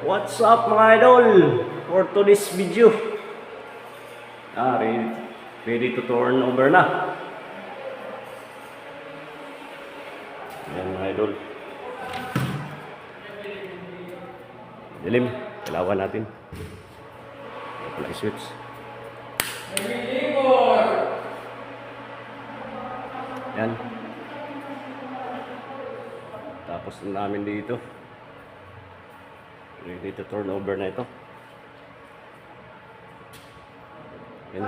What's up mga idol? For today's video. Ah, ready, to turn over na. Yan mga idol. Dilim, kailangan natin. Pala i-switch. Yan. Tapos na namin dito. Ready to turn over na ito. Yan.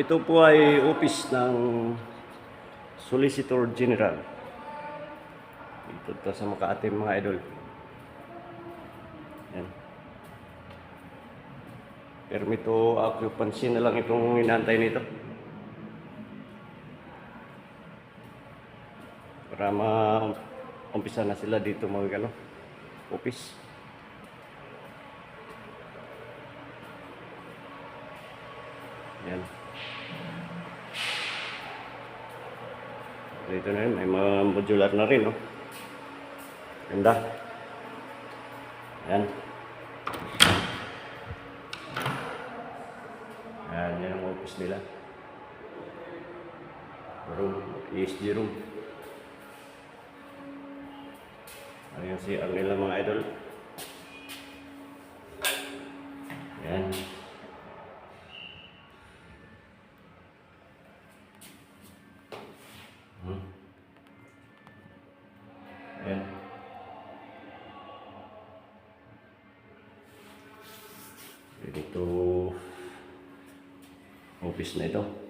Ito po ay office ng Solicitor General. Ito to sa Makati mga idol. Yan. Permit to occupancy na lang itong inantay nito. Para ma-umpisa na sila dito mag ano, office. Yan. Dito na rin, may mga modular na rin, no? Ganda. Yan. Yan, yan ang office nila. Room, ESG room. Ayun si ang nila mga idol. Yan. Hmm. Yan. Dito office na ito.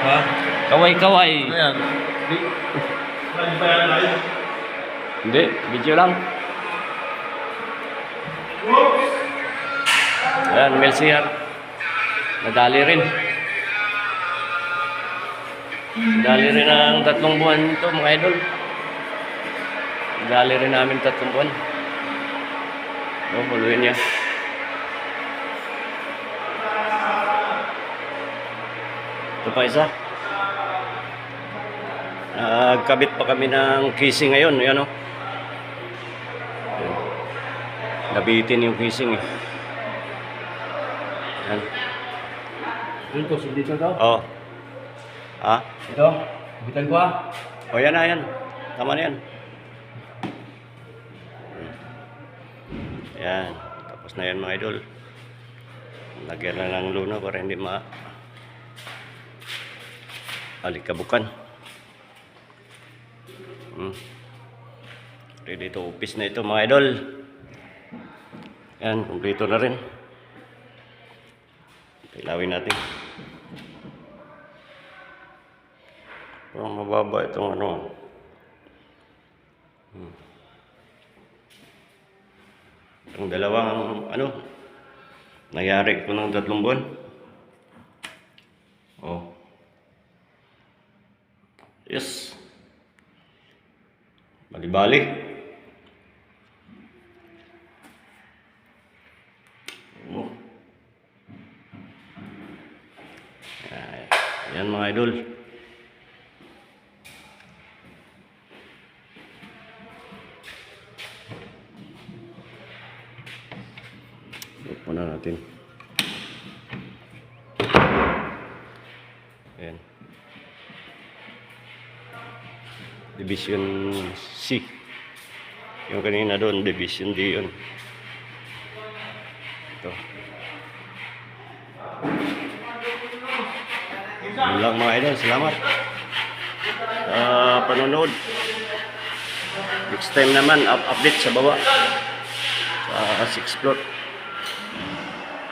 Ha? Kaway kaway. Ano yan? Di... Live ba yan live? Hindi, video lang. Ayan, Melsiar. Nadali rin. Nadali rin ang tatlong buwan ito, mga idol. Nadali rin namin tatlong buwan. No, huluin niya. Ito pa isa. Nagkabit pa kami ng casing ngayon. Yan o. Nabitin yung casing eh. Yan. Dito, dito daw. Oh. Ha? Ito, bitan ko ah. O yan na yan. Tama na yan. Yan. Tapos na yan mga idol. Lagyan na ng luna para hindi ma alikabukan. Hmm. Ready to office na ito mga idol. Yan, kumpleto na rin. Ilawin natin. Parang mababa itong ano. Hmm. Ang dalawang ano, nangyari ko ng tatlong buwan. Yes. Balibali. Oh. Yan mga idol. Open na natin. Ayan. Division C. Yung kanina doon, Division D yun. Ito. Yun lang mga idol, salamat. Ah, panonood. Next time naman, up update sa baba. Sa 6 floor.